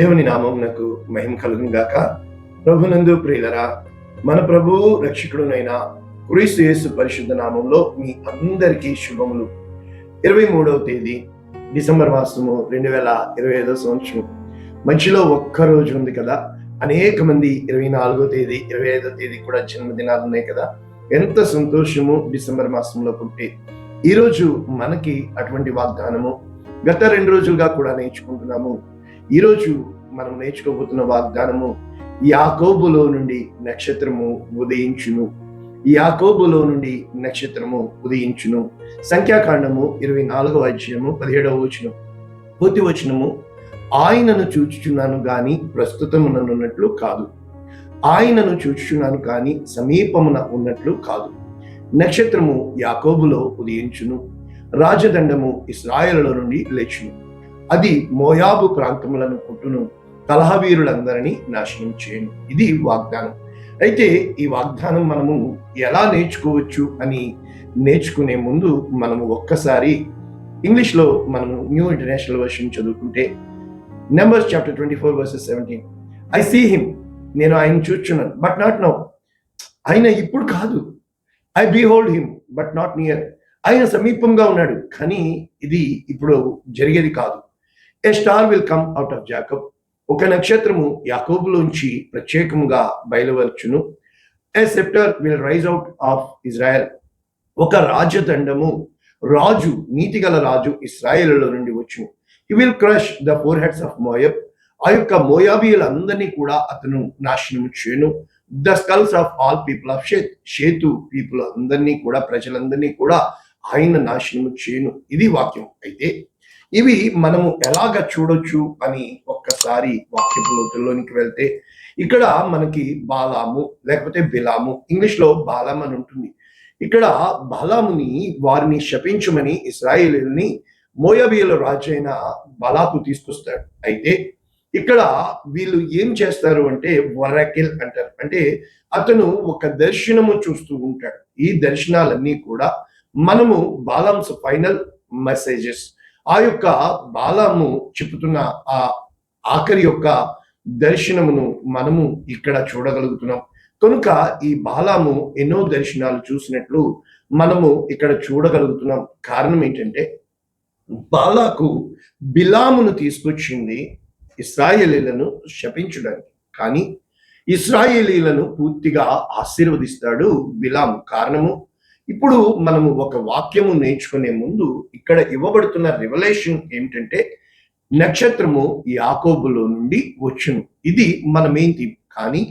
దేవుని నామమునకు మహిమ కలుగునుగాక ప్రభునందు ప్రియులరా మన ప్రభు రక్షకుడునైన క్రీస్తు యేసు పరిశుద్ధ నామంలో మీ అందరికీ శుభములు. ఇరవై మూడవ తేదీ డిసెంబర్ మాసము రెండు వేల ఇరవై ఐదో సంవత్సరం. మధ్యలో ఒక్క రోజు ఉంది కదా అనేక మంది ఇరవై నాలుగో తేదీ ఇరవై ఐదో తేదీ కూడా జన్మదినాలు ఉన్నాయి కదా. ఎంత సంతోషము డిసెంబర్ మాసంలో పుట్టి. ఈరోజు మనకి అటువంటి వాగ్దానము గత రెండు రోజులుగా కూడా నేర్చుకుంటున్నాము. ఈరోజు మనం నేర్చుకోబోతున్న వాగ్దానము యాకోబులో నుండి నక్షత్రము ఉదయించును. యాకోబులో నుండి నక్షత్రము ఉదయించును. సంఖ్యాకాండము ఇరవై నాలుగవ అధ్యాయము పదిహేడవ వచనం. పూర్తి వచనము ఆయనను చూచుచున్నాను గాని ప్రస్తుతముననున్నట్లు కాదు. ఆయనను చూచుచున్నాను కానీ సమీపమున ఉన్నట్లు కాదు. నక్షత్రము యాకోబులో ఉదయించును. రాజదండము ఇస్రాయలలో నుండి లేచును. అది మోయాబు ప్రాంతములను పుట్టును కలహవీరులందరినీ నాశనం చేయను. ఇది వాగ్దానం. అయితే ఈ వాగ్దానం మనము ఎలా నేర్చుకోవచ్చు అని నేర్చుకునే ముందు మనము ఒక్కసారి ఇంగ్లీష్లో మనము న్యూ ఇంటర్నేషనల్ వర్షన్ చదువుకుంటే numbers chapter twenty four verses seventeen. I see him నేను ఆయన చూచున్నాను బట్ నాట్ నో. ఆయన ఇప్పుడు కాదు. I behold him but not near. ఆయన సమీపంగా ఉన్నాడు కానీ ఇది ఇప్పుడు జరిగేది కాదు. A star will come out of Jacob ఒక నక్షత్రము యాకోబులోంచి ప్రత్యేకముగా బయలువరచును a sceptre will rise out of Israel ఒక రాజదండము రాజు నీతిగల రాజు ఇస్రాయేల్లో నుండి వచ్చును. He will crush the four heads of Moab ఆ యొక్క మోయాబీయులందరినీ కూడా అతను నాశనం చేయను. The skulls of all people of Sheth Seth people అందరినీ కూడా ప్రజలందరినీ కూడా ఆయన నాశనము చేయను. ఇది వాక్యం. అయితే ఇవి మనము ఎలాగ చూడొచ్చు అని ఒక్కసారి వాక్యపు లోతుల్లోనికి వెళ్తే ఇక్కడ మనకి బాలాము లేకపోతే బిలాము ఇంగ్లీష్లో బాలాం అని ఉంటుంది. ఇక్కడ బాలాముని వారిని శపించమని ఇస్రాయేలీని మోయబీయుల రాజైన బలాకు తీసుకొస్తాడు. అయితే ఇక్కడ వీళ్ళు ఏం చేస్తారు అంటే వరకిల్ అంటారు. అంటే అతను ఒక దర్శనము చూస్తూ ఉంటాడు. ఈ దర్శనాలన్నీ కూడా మనము బాలాంస్ ఫైనల్ మెసేజెస్ ఆ యొక్క బాలము చెప్పుతున్న ఆ ఆఖరి యొక్క దర్శనమును మనము ఇక్కడ చూడగలుగుతున్నాం. కనుక ఈ బాలాము ఎన్నో దర్శనాలు చూసినట్లు మనము ఇక్కడ చూడగలుగుతున్నాం. కారణం ఏంటంటే బాలాకు బిలామును తీసుకొచ్చింది ఇస్రాయేలీలను శపించడానికి. కానీ ఇస్రాయేలీలను పూర్తిగా ఆశీర్వదిస్తాడు బిలాము. కారణము ఇప్పుడు మనము ఒక వాక్యము నేర్చుకునే ముందు ఇక్కడ ఇవ్వబడుతున్న రివలేషన్ ఏమిటంటే నక్షత్రము యాకోబులో నుండి వచ్చును. ఇది మనమేంటి కానీ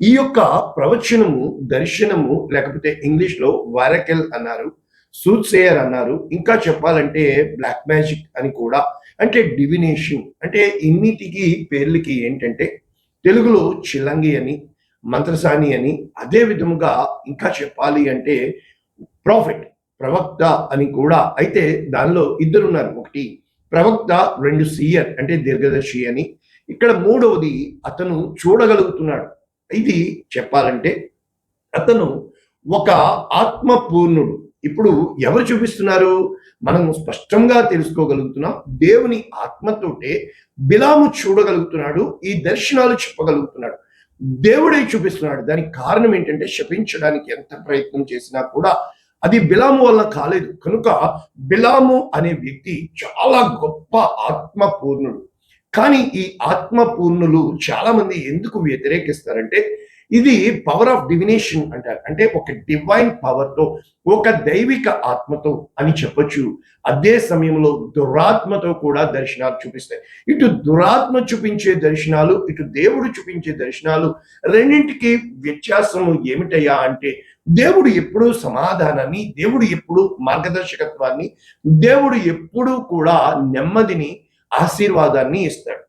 ఈ యొక్క ప్రవచనము దర్శనము లేకపోతే ఇంగ్లీష్లో లో అన్నారు సూత్సేయర్ అన్నారు ఇంకా చెప్పాలంటే బ్లాక్ మ్యాజిక్ అని కూడా. అంటే డివినేషన్ అంటే ఇన్నిటికి పేర్లకి ఏంటంటే తెలుగులో చిలంగి అని మంత్రసాని అని అదే విధముగా ఇంకా చెప్పాలి అంటే ప్రాఫిట్ ప్రవక్త అని కూడా అయితే దానిలో ఇద్దరు ఉన్నారు ఒకటి ప్రవక్త రెండు సీయర్ అంటే దీర్ఘదర్శి అని. ఇక్కడ మూడవది అతను చూడగలుగుతున్నాడు. ఇది చెప్పాలంటే అతను ఒక ఆత్మపూర్ణుడు. ఇప్పుడు ఎవరు చూపిస్తున్నారు? మనం స్పష్టంగా తెలుసుకోగలుగుతున్నాం. దేవుని ఆత్మతోటే బిలాము చూడగలుగుతున్నాడు. ఈ దర్శనాలు చెప్పగలుగుతున్నాడు. దేవుడే చూపిస్తున్నాడు. దానికి కారణం ఏంటంటే శపించడానికి ఎంత ప్రయత్నం చేసినా కూడా అది బిలాము వల్ల కాలేదు. కనుక బిలాము అనే వ్యక్తి చాలా గొప్ప ఆత్మపూర్ణుడు. కానీ ఈ ఆత్మపూర్ణులు చాలా మంది ఎందుకు వ్యతిరేకిస్తారంటే ఇది పవర్ ఆఫ్ డివినేషన్ అంటారు. అంటే ఒక డివైన్ పవర్తో ఒక దైవిక ఆత్మతో అని చెప్పొచ్చు. అదే సమయంలో దురాత్మతో కూడా దర్శనాలు చూపిస్తాయి. ఇటు దురాత్మ చూపించే దర్శనాలు ఇటు దేవుడు చూపించే దర్శనాలు రెండింటికి వ్యత్యాసము ఏమిటయ్యా అంటే దేవుడు ఎప్పుడూ సమాధానాన్ని దేవుడు ఎప్పుడు మార్గదర్శకత్వాన్ని దేవుడు ఎప్పుడూ కూడా నెమ్మదిని ఆశీర్వాదాన్ని ఇస్తాడు.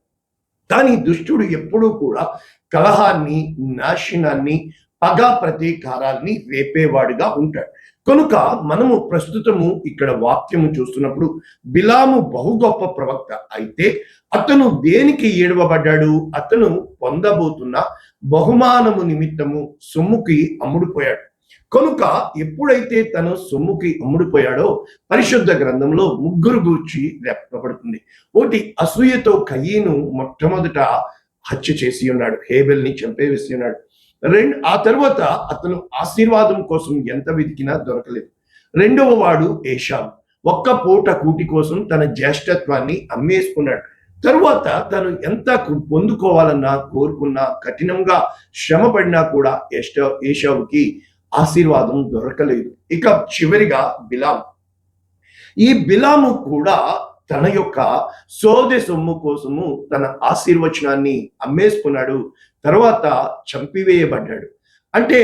కానీ దుష్టుడు ఎప్పుడూ కూడా కలహాన్ని నాశనాన్ని పగ ప్రతీకారాన్ని రేపేవాడిగా ఉంటాడు. కనుక మనము ప్రస్తుతము ఇక్కడ వాక్యము చూస్తున్నప్పుడు బిలాము బహు గొప్ప ప్రవక్త అయితే అతను దేనికి ఏడవబడ్డాడు? అతను పొందబోతున్న బహుమానము నిమిత్తము సొమ్ముకి అమ్ముడుపోయాడు. కనుక ఎప్పుడైతే తను సొమ్ముకి అమ్ముడిపోయాడో పరిశుద్ధ గ్రంథంలో ముగ్గురు గూర్చి రెప్పబడుతుంది ఒకటి అసూయతో కయ్యను మొట్టమొదట హత్య చేసి ఉన్నాడు హేబెల్ని చంపేవేసి ఉన్నాడు. రెండు ఆ తర్వాత అతను ఆశీర్వాదం కోసం ఎంత వెతికినా దొరకలేదు. రెండవ వాడు ఏషావు. ఒక్క పూట కూటి కోసం తన జ్యేష్ఠత్వాన్ని అమ్మేసుకున్నాడు. తరువాత తను ఎంత పొందుకోవాలన్నా కోరుకున్నా కఠినంగా శ్రమ పడినా కూడా ఏషావుకి ఆశీర్వాదం దొరకలేదు. ఇక చివరిగా బిలాం. ఈ బిలాము కూడా తన యొక్క సోదె సొమ్ము కోసము తన ఆశీర్వచనాన్ని అమ్మేసుకున్నాడు. తర్వాత చంపివేయబడ్డాడు. అంటే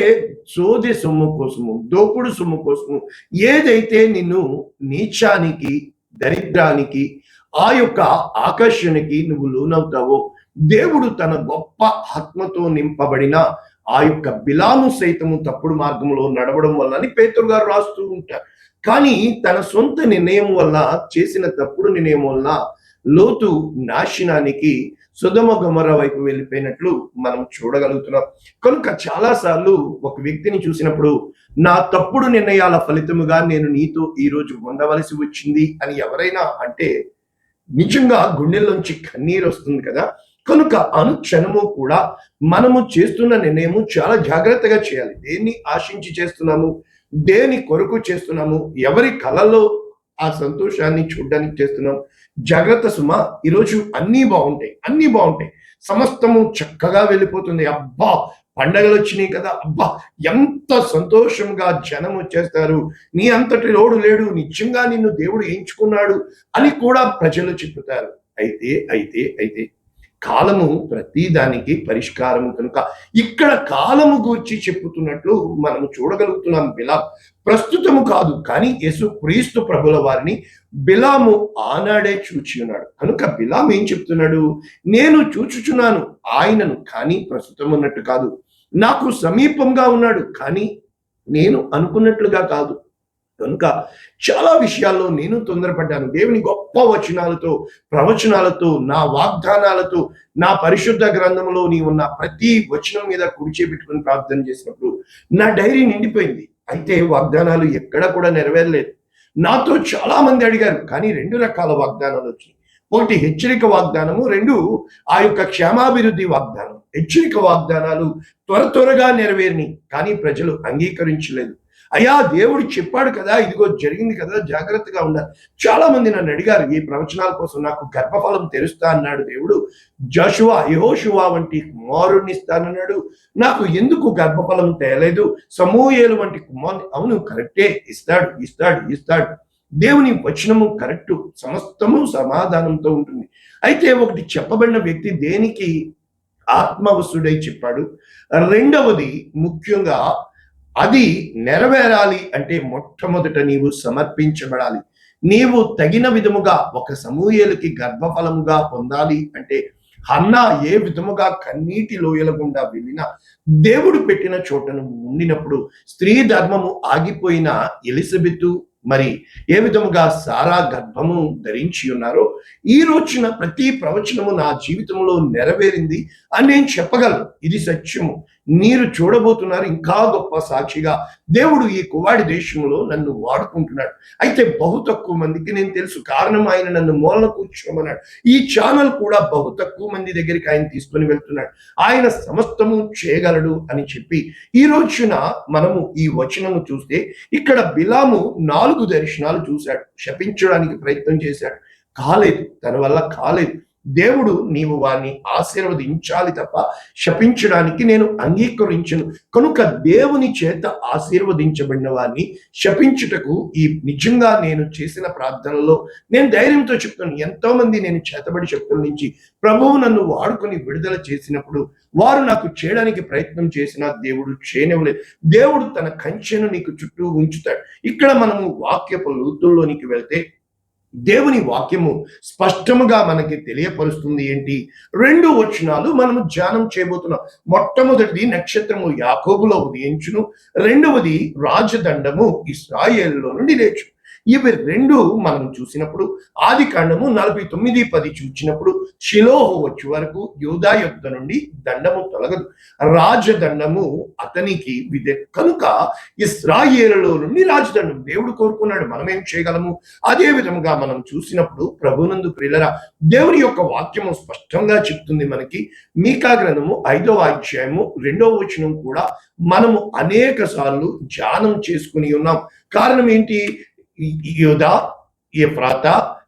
సోదె సొమ్ము కోసము దోపుడు సొమ్ము కోసము ఏదైతే నిన్ను నీచానికి దరిద్రానికి ఆ యొక్క ఆకర్షణకి నువ్వు లోనవుతావో దేవుడు తన గొప్ప ఆత్మతో నింపబడిన ఆ యొక్క బిలాము సైతము తప్పుడు మార్గంలో నడవడం వల్ల అని పేతురు గారు రాస్తూ ఉంటారు. కానీ తన సొంత నిర్ణయం వల్ల చేసిన తప్పుడు నిర్ణయం వల్ల లోతు నాశనానికి సుధమ గమర వైపు వెళ్ళిపోయినట్లు మనం చూడగలుగుతున్నాం. కనుక చాలాసార్లు ఒక వ్యక్తిని చూసినప్పుడు నా తప్పుడు నిర్ణయాల ఫలితముగా నేను నీతో ఈ రోజు ఉండవలసి వచ్చింది అని ఎవరైనా అంటే నిజంగా గుండెల్లోంచి కన్నీరు వస్తుంది కదా. కనుక అనుక్షణము కూడా మనము చేస్తున్న నిర్ణయము చాలా జాగ్రత్తగా చేయాలి. దేన్ని ఆశించి చేస్తున్నాము? దేని కొరకు చేస్తున్నాము? ఎవరి కళలో ఆ సంతోషాన్ని చూడడానికి చేస్తున్నాం జాగ్రత్త సుమ ఈరోజు అన్నీ బాగుంటాయి. అన్నీ బాగుంటాయి. సమస్తము చక్కగా వెళ్ళిపోతుంది. అబ్బా! పండగలు వచ్చినాయి కదా! అబ్బా! ఎంత సంతోషంగా జనం వచ్చేస్తారు నీ అంతటి లోడు లేడు. నిజంగా నిన్ను దేవుడు ఎంచుకున్నాడు అని కూడా ప్రజలు చెప్తారు. అయితే అయితే అయితే కాలము ప్రతిదానికి పరిష్కారము కనుక ఇక్కడ కాలము గూర్చి చెప్పుతున్నట్లు మనం చూడగలుగుతున్నాం బిలా. ప్రస్తుతము కాదు కానీ యేసు క్రీస్తు ప్రభుల వారిని బిలాము ఆనాడే చూచి ఉన్నాడు. కనుక బిలాం ఏం చెప్తున్నాడు? నేను చూచుచున్నాను ఆయనను కానీ ప్రస్తుతం ఉన్నట్టు కాదు. నాకు సమీపంగా ఉన్నాడు కానీ నేను అనుకున్నట్లుగా కాదు. కనుక చాలా విషయాల్లో నేను తొందరపడ్డాను. దేవుని గొప్ప వచనాలతో ప్రవచనాలతో నా వాగ్దానాలతో నా పరిశుద్ధ గ్రంథంలో నీ ఉన్న ప్రతి వచనం మీద కుడిచేపెట్టుకుని ప్రార్థన చేసినప్పుడు నా డైరీ నిండిపోయింది. అయితే వాగ్దానాలు ఎక్కడ కూడా నెరవేరలేదు. నాతో చాలా మంది అడిగారు కానీ రెండు రకాల వాగ్దానాలు వచ్చినాయి. ఒకటి హెచ్చరిక వాగ్దానము రెండు ఆ యొక్క క్షేమాభివృద్ధి వాగ్దానం. హెచ్చరిక వాగ్దానాలు త్వర త్వరగా నెరవేరిని కానీ ప్రజలు అంగీకరించలేదు. అయ్యా దేవుడు చెప్పాడు కదా ఇదిగో జరిగింది కదా జాగ్రత్తగా ఉన్నారు చాలా మంది నన్ను అడిగారు ఈ ప్రవచనాల కోసం నాకు గర్భఫలం తెరుస్తా అన్నాడు దేవుడు. జషువా యహోషువా వంటి కుమారుణ్ణి ఇస్తానన్నాడు. నాకు ఎందుకు గర్భఫలం తేలేదు? సమూహేలు వంటి కుమారుని అవును కరెక్టే ఇస్తాడు ఇస్తాడు ఇస్తాడు. దేవుని వచనము కరెక్ట్ సమస్తము సమాధానంతో ఉంటుంది. అయితే ఒకటి చెప్పబడిన వ్యక్తి దేనికి ఆత్మవసుడై చెప్పాడు? రెండవది ముఖ్యంగా అది నెరవేరాలి అంటే మొట్టమొదట నీవు సమర్పించబడాలి. నీవు తగిన విధముగా ఒక సమూహలకి గర్భఫలముగా పొందాలి అంటే అన్నా ఏ విధముగా కన్నీటి లోయల గుండా వెళ్ళినా దేవుడు పెట్టిన చోటను ఉండినప్పుడు స్త్రీ ధర్మము ఆగిపోయిన ఎలిజబెత్ మరి ఏ విధముగా సారా గర్భము ధరించి ఉన్నారో ఈ రోజున ప్రతి ప్రవచనము నా జీవితంలో నెరవేరింది అని నేను చెప్పగలను. ఇది సత్యము. మీరు చూడబోతున్నారు ఇంకా గొప్ప సాక్షిగా దేవుడు ఈ కువాడి దేశంలో నన్ను వాడుకుంటున్నాడు. అయితే బహు తక్కువ మందికి నేను తెలుసు. కారణం ఆయన నన్ను మూలన కూర్చోమన్నాడు. ఈ ఛానల్ కూడా బహు తక్కువ మంది దగ్గరికి ఆయన తీసుకొని వెళ్తున్నాడు. ఆయన సమస్తము చేయగలడు అని చెప్పి ఈ రోజున మనము ఈ వచనము చూస్తే ఇక్కడ బిలాము నాలుగు దర్శనాలు చూశాడు. శపించడానికి ప్రయత్నం చేశాడు. కాలేదు. తన వల్ల కాలేదు. దేవుడు నీవు వారిని ఆశీర్వదించాలి తప్ప శపించడానికి నేను అంగీకరించను. కనుక దేవుని చేత ఆశీర్వదించబడిన వారిని శపించుటకు ఈ నిజంగా నేను చేసిన ప్రార్థనలో నేను ధైర్యంతో చెప్తాను. ఎంతో మంది నేను చేతబడి శక్తుల నుంచి ప్రభువు నన్ను వాడుకొని విడుదల చేసినప్పుడు వారు నాకు చేయడానికి ప్రయత్నం చేసినా దేవుడు చేయనివ్వలేదు. దేవుడు తన కంచెను నీకు చుట్టూ ఉంచుతాడు. ఇక్కడ మనము వాక్యపు లోతుల్లోనికి వెళ్తే దేవుని వాక్యము స్పష్టముగా మనకి తెలియపరుస్తుంది ఏంటి? రెండు వచనాలు మనము ధ్యానం చేయబోతున్నాం. మొట్టమొదటిది నక్షత్రము యాకోబులో ఉదయించును రెండవది రాజదండము ఇస్రాయేల్లో నుండి లేచు ఇవి రెండు మనం చూసినప్పుడు ఆది కాండము నలభై తొమ్మిది పది చూచినప్పుడు శిలోహు వచ్చే వరకు యోధా యుద్ధ నుండి దండము తొలగదు. రాజదండము అతనికి విదే కనుక ఇస్రాయేలులో నుండి రాజదండం దేవుడు కోరుకున్నాడు. మనం ఏం చేయగలము? అదే విధముగా మనం చూసినప్పుడు ప్రభునందు ప్రిలరా దేవుని యొక్క వాక్యము స్పష్టంగా చెప్తుంది మనకి. మీకా గ్రంథము ఐదవ అధ్యాయము రెండవ వచనం కూడా మనము అనేక సార్లు ధ్యానం చేసుకుని ఉన్నాం. కారణం ఏంటి? యోధా ఎఫ్రాత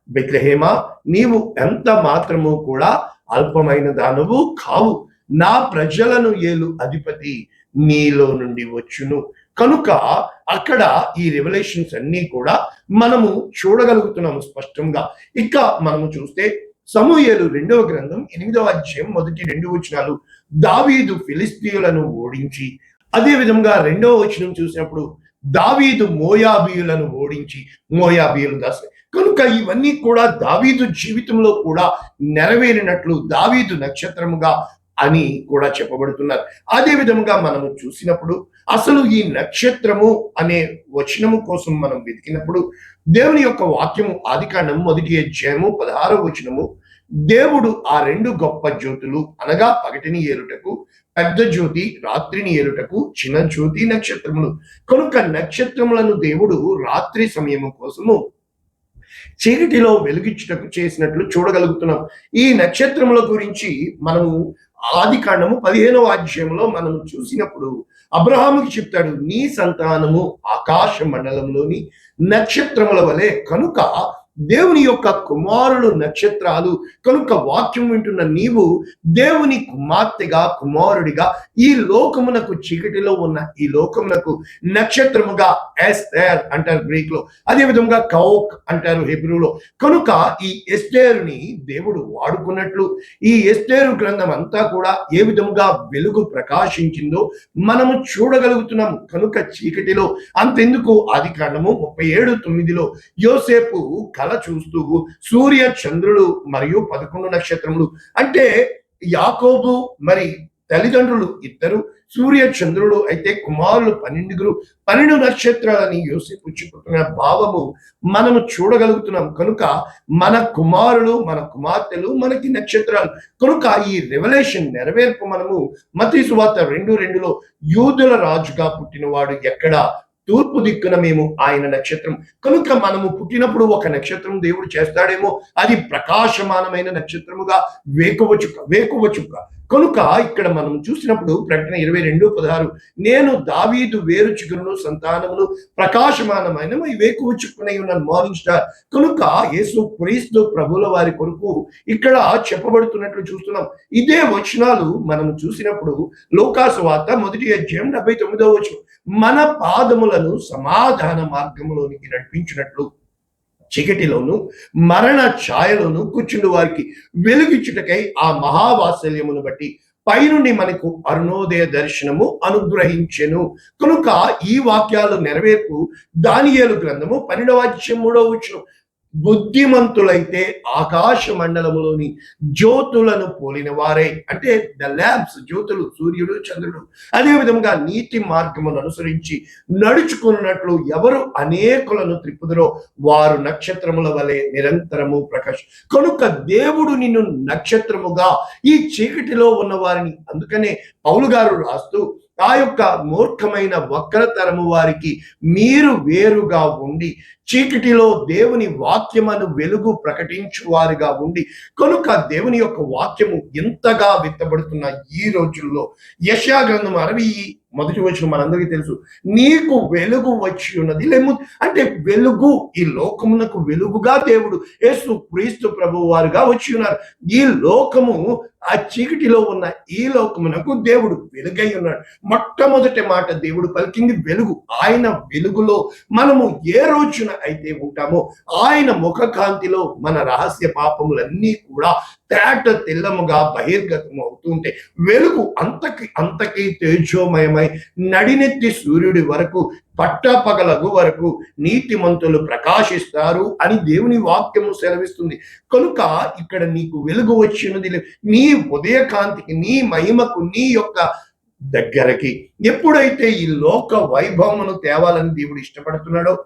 బెత్లహేమ నీవు ఎంత మాత్రము కూడా అల్పమైన దానవు కావు. నా ప్రజలను ఏలు అధిపతి నీలో నుండి వచ్చును. కనుక అక్కడ ఈ రెవల్యూషన్స్ అన్నీ కూడా మనము చూడగలుగుతున్నాము స్పష్టంగా. ఇక మనము చూస్తే సమూహేలు రెండవ గ్రంథం ఎనిమిదవ అధ్యాయం మొదటి రెండు వచనాలు. దావీదు ఫిలిస్తీయులను ఓడించి అదే విధంగా రెండవ వచనం చూసినప్పుడు దావీదు మోయాబీయులను ఓడించి మోయాబీయులు దాస్ కనుక ఇవన్నీ కూడా దావీదు జీవితంలో కూడా నెరవేరినట్లు దావీదు నక్షత్రముగా అని కూడా చెప్పబడుతున్నారు. అదే విధముగా మనము చూసినప్పుడు అసలు ఈ నక్షత్రము అనే వచనము కోసం మనం వెతికినప్పుడు దేవుని యొక్క వాక్యము ఆదికాండము మొదటి అధ్యాయము పదహారో వచనము దేవుడు ఆ రెండు గొప్ప జ్యోతులు అనగా పగటిని ఏలుటకు పెద్ద జ్యోతి రాత్రిని ఏలుటకు చిన్న జ్యోతి నక్షత్రములు. కనుక నక్షత్రములను దేవుడు రాత్రి సమయము కోసము చీకటిలో వెలుగించుటకు చేసినట్లు చూడగలుగుతున్నాం. ఈ నక్షత్రముల గురించి మనము ఆది కాండము పదిహేనవ అధ్యాయంలో మనం చూసినప్పుడు అబ్రహాముకి చెప్తాడు నీ సంతానము ఆకాశ మండలంలోని నక్షత్రముల వలె కనుక దేవుని యొక్క కుమారులు నక్షత్రాలు కనుక వాక్యం వింటున్న నీవు దేవుని కుమార్తెగా కుమారుడిగా ఈ లోకమునకు చీకటిలో ఉన్న ఈ లోకమునకు నక్షత్రముగా ఎస్టర్ అంటారు గ్రీక్లో అదే విధంగా కౌక్ అంటారు హిబ్రూలో. కనుక ఈ ఎస్టేరుని దేవుడు వాడుకున్నట్లు ఈ ఎస్టేరు గ్రంథం అంతా కూడా ఏ విధముగా వెలుగు ప్రకాశించిందో మనము చూడగలుగుతున్నాము. కనుక చీకటిలో అంతెందుకు? ఆది కాండము ముప్పై ఏడు తొమ్మిదిలో యోసేపు కల చూస్తూ సూర్య చంద్రుడు మరియు పదకొండు నక్షత్రములు. అంటే యాకోబు మరి తల్లిదండ్రులు ఇద్దరు సూర్య చంద్రుడు అయితే కుమారులు పన్నెండుగురు. పన్నెండు నక్షత్రాలని యోసేపు చెప్పుతున్న భావము మనము చూడగలుగుతున్నాం. కనుక మన కుమారులు మన కుమార్తెలు మనకి నక్షత్రాలు. కనుక ఈ రెవల్యూషన్ నెరవేర్పు మనము మతీ సువార్త రెండు రెండులో యూదుల రాజుగా పుట్టినవాడు ఎక్కడ? తూర్పు దిక్కున మేము ఆయన నక్షత్రం. కనుక మనము పుట్టినప్పుడు ఒక నక్షత్రం దేవుడు చేస్తాడేమో అది ప్రకాశమానమైన నక్షత్రముగా వేకువచుక వేకువచుక కనుక ఇక్కడ మనం చూసినప్పుడు ప్రకటన ఇరవై రెండు పదహారు నేను దావీదు వేరు చిగురును సంతానమును ప్రకాశమానమైన వేకువచుకునే వేకువ చుక్కునై ఉన్న మార్నింగ్ స్టార్. కనుక యేసు క్రీస్తు ప్రభుల వారి కొరకు ఇక్కడ చెప్పబడుతున్నట్లు చూస్తున్నాం. ఇదే వచనాలు మనం చూసినప్పుడు లోకాసు వార్త మొదటి అధ్యాయం డెబ్బై తొమ్మిదవ వచనం. మన పాదములను సమాధాన మార్గంలోనికి నడిపించినట్లు చీకటిలోను మరణ ఛాయలోను కూర్చుండు వారికి వెలుగిచ్చుటకై ఆ మహావాత్సల్యమును బట్టి పైనుండి మనకు అరుణోదయ దర్శనము అనుగ్రహించెను. కనుక ఈ వాక్యాలు నెరవేర్పు దానియేలు గ్రంథము పన్నెండవ అధ్యయం మూడవ వచనం. బుద్ధిమంతులైతే ఆకాశ మండలములోని జ్యోతులను పోలిన వారే అంటే ద ల్యాంప్స్ జ్యోతులు సూర్యుడు చంద్రుడు. అదే విధముగా నీతి మార్గమును అనుసరించి నడుచుకున్నట్లు ఎవరు అనేకులను త్రిపుదరో వారు నక్షత్రముల వలె నిరంతరము ప్రకాశం. కనుక దేవుడు నిన్ను నక్షత్రముగా ఈ చీకటిలో ఉన్న వారిని అందుకనే పౌలు గారు రాస్తూ ఆ యొక్క మూర్ఖమైన వక్రతరము వారికి మీరు వేరుగా ఉండి చీకటిలో దేవుని వాక్యమను వెలుగు ప్రకటించువారుగా ఉండి కనుక దేవుని యొక్క వాక్యము ఎంతగా విత్తబడుతున్న ఈ రోజుల్లో? యశా గ్రంథం అరవై మొదటి వచ్చిన మనందరికీ తెలుసు. నీకు వెలుగు వచ్చి ఉన్నది లేము అంటే వెలుగు ఈ లోకమునకు వెలుగుగా దేవుడు యేసు క్రీస్తు ప్రభు వారుగా వచ్చి ఉన్నారు. ఈ లోకము ఆ చీకటిలో ఉన్న ఈ లోకమునకు దేవుడు వెలుగై ఉన్నాడు. మొట్టమొదటి మాట దేవుడు పలికింది వెలుగు. ఆయన వెలుగులో మనము ఏ రోజున అయితే ఉంటామో ఆయన ముఖ కాంతిలో మన రహస్య పాపములన్నీ కూడా తేట తెల్లముగా బహిర్గతం అవుతుంటే వెలుగు అంతకి అంతకి తేజోమయమై నడినెత్తి సూర్యుడి వరకు పట్టపగలగు వరకు నీతిమంతులు ప్రకాశిస్తారు అని దేవుని వాక్యము సెలవిస్తుంది. కనుక ఇక్కడ నీకు వెలుగు వచ్చినది నీ ఉదయకాంతికి నీ మహిమకు నీ యొక్క దగ్గరకి ఎప్పుడైతే ఈ లోక వైభవమును తేవాలని దేవుడు ఇష్టపడుతున్నాడో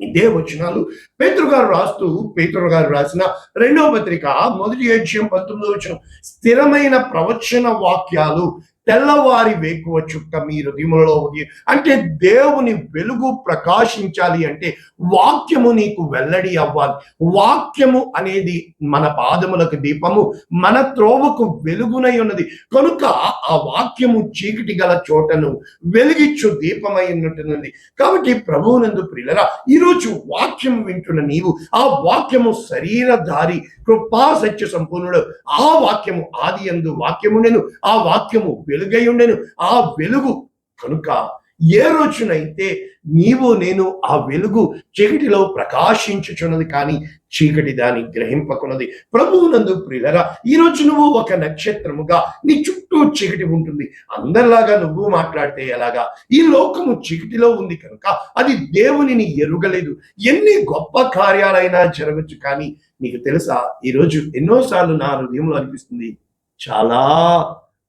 ఇదే వచనాలు పేతురు గారు రాస్తూ పేతురు గారు రాసిన రెండవ పత్రిక మొదటి అధ్యయం పంతొమ్మిదో వచనం. స్థిరమైన ప్రవచన వాక్యాలు తెల్లవారి వేకువ చుక్క మీ హృదయంలో ఉంది. అంటే దేవుని వెలుగు ప్రకాశించాలి అంటే వాక్యము నీకు వెల్లడి అవ్వాలి. వాక్యము అనేది మన పాదములకు దీపము మన త్రోవకు వెలుగునై ఉన్నది. కనుక ఆ వాక్యము చీకటి గల చోటను వెలిగిచ్చు దీపమై ఉన్నట్టున్నది కాబట్టి ప్రభువునందు ప్రియులరా ఈరోజు వాక్యం వింటున్న నీవు ఆ వాక్యము శరీరధారి కృపా సత్య సంపూర్ణుడు. ఆ వాక్యము ఆది ఎందు నేను ఆ వాక్యము వెలుగై ఉండేను. ఆ వెలుగు కనుక ఏ రోజునైతే నీవు నేను ఆ వెలుగు చీకటిలో ప్రకాశించుచున్నది కానీ చీకటి దాని గ్రహింపకున్నది. ప్రభువునందు ప్రియులరా ఈ రోజు నువ్వు ఒక నక్షత్రముగా నీ చుట్టూ చీకటి ఉంటుంది. అందరిలాగా నువ్వు మాట్లాడితే ఎలాగా? ఈ లోకము చీకటిలో ఉంది కనుక అది దేవునిని ఎరుగలేదు. ఎన్ని గొప్ప కార్యాలైనా జరగచ్చు కానీ నీకు తెలుసా ఈరోజు ఎన్నోసార్లు నా హృదయంలో అనిపిస్తుంది చాలా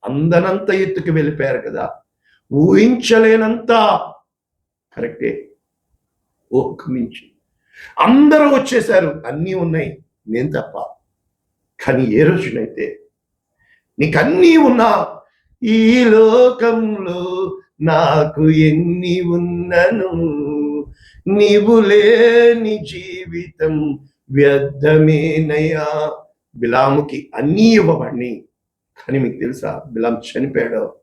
అందనంత ఎత్తుకు వెళ్ళిపోయారు కదా. ఊహించలేనంత. కరెక్టే. ఓకు మించి. అందరూ వచ్చేసారు. అన్నీ ఉన్నాయి. నేను తప్ప. కానీ ఏ రోజునైతే నీకు అన్నీ ఉన్నా ఈ లోకంలో నాకు ఎన్ని ఉన్నను నీవు లేని జీవితం వ్యర్థమేనయ్యా. బిలాముకి అన్నీ ఇవ్వబడినాయి. కానీ మీకు తెలుసా? బిలాం చనిపోయాడు?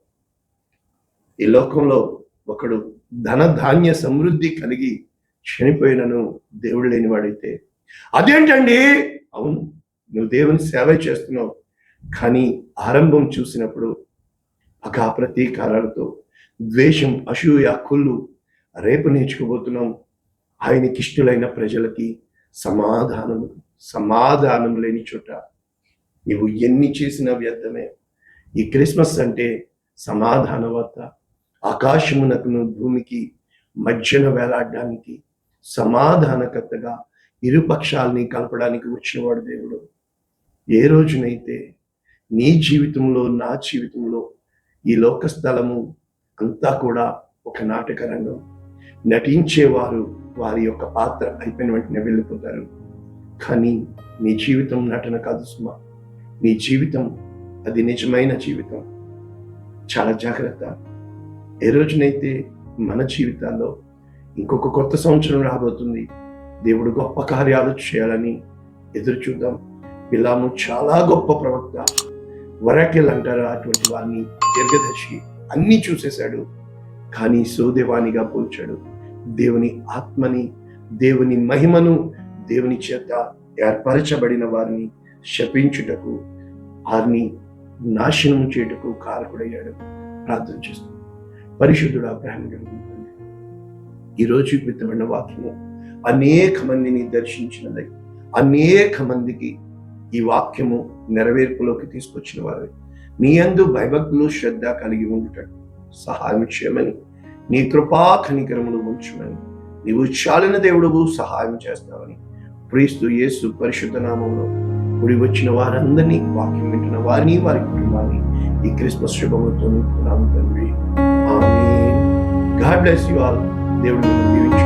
ఈ లోకంలో ఒకడు ధన ధాన్య సమృద్ధి కలిగి చనిపోయినను దేవుడు లేనివాడైతే. అదేంటండి? అవును నువ్వు దేవుని సేవ చేస్తున్నావు. కానీ ఆరంభం చూసినప్పుడు అగా ప్రతీకారాలతో ద్వేషం అసూయ కుళ్ళు రేపు నేర్చుకోబోతున్నాం. ఆయనకిష్టులైన ప్రజలకి సమాధానము సమాధానం లేని చోట నువ్వు ఎన్ని చేసినా వ్యర్థమే. ఈ క్రిస్మస్ అంటే సమాధాన వార్త ఆకాశమునకును భూమికి మధ్యన వేలాడడానికి సమాధానకర్తగా ఇరుపక్షాలని కలపడానికి వచ్చినవాడు దేవుడు. ఏ రోజునైతే నీ జీవితంలో నా జీవితంలో ఈ లోక స్థలము అంతా కూడా ఒక నాటక రంగం నటించేవారు వారి యొక్క పాత్ర అయిపోయిన వెంటనే వెళ్ళిపోతారు. కానీ నీ జీవితం నటన కాదు సుమా. నీ జీవితం అది నిజమైన జీవితం. చాలా జాగ్రత్త. ఏ రోజునైతే మన జీవితాల్లో ఇంకొక కొత్త సంవత్సరం రాబోతుంది దేవుడు గొప్ప కార్యాలు చేయాలని ఎదురు చూద్దాం. బిలాము చాలా గొప్ప ప్రవక్త. వరాకెల్ అంటారు? అటువంటి వారిని దీర్ఘదర్శి అన్నీ చూసేశాడు. కానీ సోదేవానిగా పోల్చాడు. దేవుని ఆత్మని దేవుని మహిమను దేవుని చేత ఏర్పరచబడిన వారిని శపించుటకు వారిని నాశనం చేయుటకు కారకుడయ్యాడు. ప్రార్థన చేస్తున్నాం. పరిశుద్ధుడు అబ్రాహ్మణుడు ఈరోజు విత్తబడిన వాక్యము అనేక మందిని దర్శించినది. అనేక మందికి ఈ వాక్యము నెరవేర్పులోకి తీసుకొచ్చిన వారు నీ అందు భయభక్తులు శ్రద్ధ కలిగి ఉండుటకు సహాయం చేయమని నీ కృపా కనికరములు ఉంచమని నీవు చాలిన దేవుడు సహాయం చేస్తావని క్రీస్తు యేసు పరిశుద్ధ నామంలో కూడి వచ్చిన వారందరినీ వాక్యం వింటున్న వారిని వారి కుటుంబాన్ని ఈ క్రిస్మస్ శుభములతో నింపుతున్నాము తండ్రి. ఆమేన్. God bless you all. దేవుడు మిమ్మల్ని దీవించును.